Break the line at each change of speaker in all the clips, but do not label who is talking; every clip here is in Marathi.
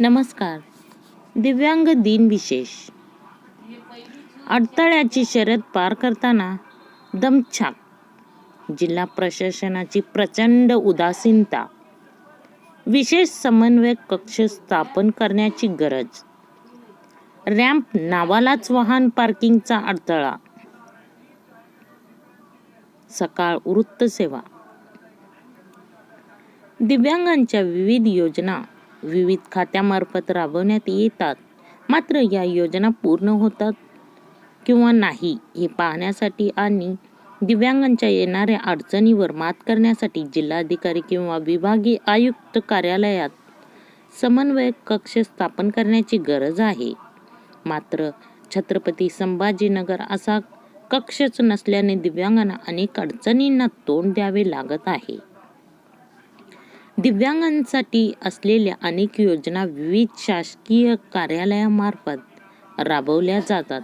नमस्कार. दिव्यांग दिन विशेष. अडथळ्याची शर्यत पार करताना दमछाक. जिल्हा प्रशासनाची प्रचंड उदासीनता. विशेष समन्वय कक्ष स्थापन करण्याची गरज. रॅम्प नावालाच वाहन पार्किंगचा अडथळा. सकाळ वृत्तसेवा दिव्यांगांच्या विविध योजना. विविध खात्यामार्फत राबवण्यात येतात. मात्र या योजना पूर्ण होतात किंवा नाही हे पाहण्यासाठी आणि दिव्यांगांच्या येणाऱ्या अडचणीवर मात करण्यासाठी जिल्हाधिकारी किंवा विभागीय आयुक्त कार्यालयात समन्वय कक्ष स्थापन करण्याची गरज आहे. मात्र छत्रपती संभाजीनगर असा कक्षच नसल्याने दिव्यांगांना अनेक अडचणींना तोंड द्यावे लागत आहे. दिव्यांगांसाठी असलेल्या अनेक योजना विविध शासकीय कार्यालयामार्फत राबवल्या जातात.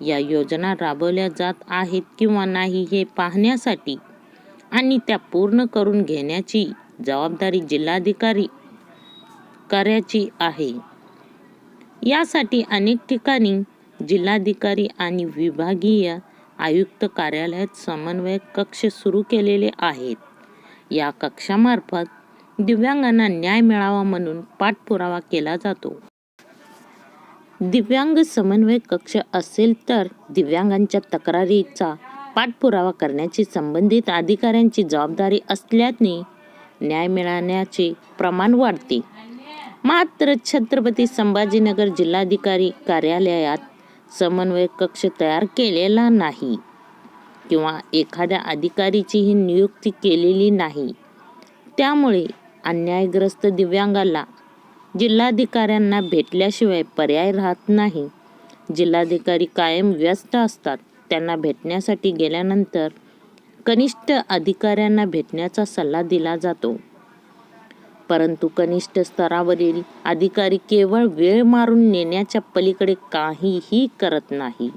या योजना राबवल्या जात आहेत किंवा नाही हे पाहण्यासाठी आणि त्या पूर्ण करून घेण्याची जबाबदारी जिल्हाधिकारी कार्याची आहे. यासाठी अनेक ठिकाणी जिल्हाधिकारी आणि विभागीय आयुक्त कार्यालयात समन्वय कक्ष सुरू केलेले आहेत. या कक्षामार्फत दिव्यांगांना न्याय मिळावा म्हणून पाठपुरावा केला जातो. दिव्यांग समन्वय कक्ष असेल तर दिव्यांगांच्या तक्रारीचा पाठपुरावा करण्याची संबंधित अधिकाऱ्यांची जबाबदारी असल्याने न्याय मिळण्याचे प्रमाण वाढते. मात्र छत्रपती संभाजीनगर जिल्हाधिकारी कार्यालयात समन्वय कक्ष तयार केलेला नाही किंवा एखाद्या अधिकारीचीही नियुक्ती केलेली नाही. त्यामुळे अन्यायग्रस्त दिव्यांगाला जिल्हाधिकाऱ्यांना भेटल्याशिवाय पर्याय राहत नाही. जिल्हाधिकारी कायम व्यस्त असतात. त्यांना भेटण्यासाठी गेल्यानंतर कनिष्ठ अधिकाऱ्यांना भेटण्याचा सल्ला दिला जातो. परंतु कनिष्ठ स्तरावरील अधिकारी केवळ वेळ मारून नेण्याच्या पलीकडे काहीही करत नाही.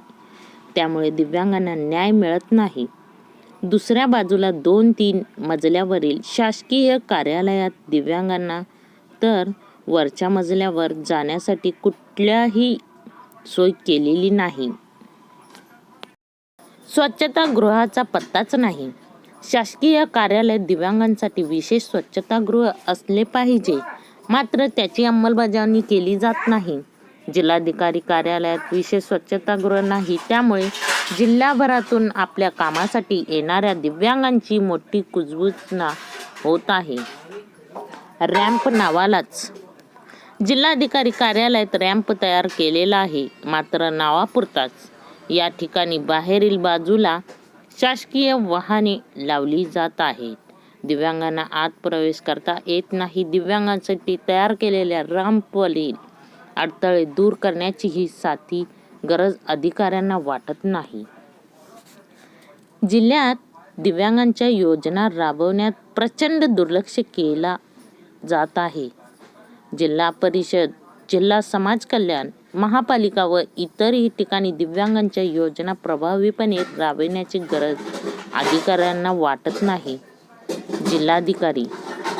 त्यामुळे दिव्यांगांना न्याय मिळत नाही. दुसऱ्या बाजूला दोन तीन मजल्यावरील शासकीय कार्यालयात दिव्यांगांना तर वरच्या मजल्यावर जाण्यासाठी कुठल्याही सोय केलेली नाही. स्वच्छतागृहाचा पत्ताच नाही. शासकीय कार्यालय दिव्यांगांसाठी विशेष स्वच्छतागृह असले पाहिजे मात्र त्याची अंमलबजावणी केली जात नाही. जिल्हाधिकारी कार्यालयात विशेष स्वच्छतागृह नाही त्यामुळे जिल्हाभरातून आपल्या कामासाठी येणाऱ्या दिव्यांगांची मोठी कुजबुजना होत आहे. रॅम्प नावालाच. जिल्हाधिकारी कार्यालयात रॅम्प तयार केलेला आहे मात्र नावापुरताच. या ठिकाणी बाहेरील बाजूला शासकीय वाहने लावली जात आहेत. दिव्यांगांना आत प्रवेश करता येत नाही. दिव्यांगांसाठी तयार केलेल्या रॅम्पवरील अडथळे दूर करण्याची ही साथी गरज अधिकाऱ्यांना वाटत नाही. जिल्ह्यात दिव्यांगांच्या योजना राबवण्यात प्रचंड दुर्लक्ष केला जात आहे. जिल्हा परिषद जिल्हा समाज कल्याण महापालिका व इतरही ठिकाणी दिव्यांगांच्या योजना प्रभावीपणे राबविण्याची गरज अधिकाऱ्यांना वाटत नाही. जिल्हाधिकारी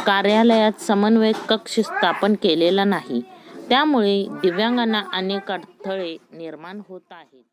कार्यालयात समन्वय कक्ष स्थापन केलेला नाही. त्यामुळे दिव्यांगांना अनेक अडथळे निर्माण होत आहेत.